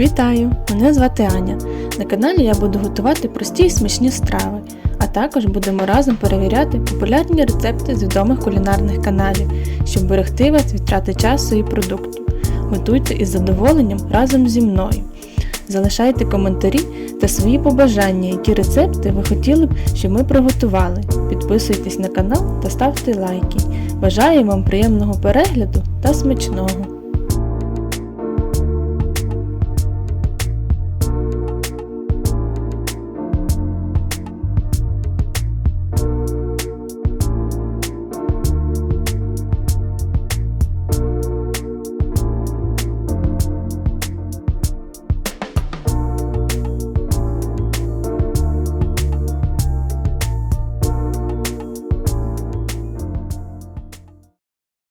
Вітаю! Мене звати Аня. На каналі я буду готувати прості і смачні страви, а також будемо разом перевіряти популярні рецепти з відомих кулінарних каналів, щоб берегти вас від втрати часу і продукту. Готуйте із задоволенням разом зі мною. Залишайте коментарі та свої побажання, які рецепти ви хотіли б, щоб ми приготували. Підписуйтесь на канал та ставте лайки. Бажаю вам приємного перегляду та смачного!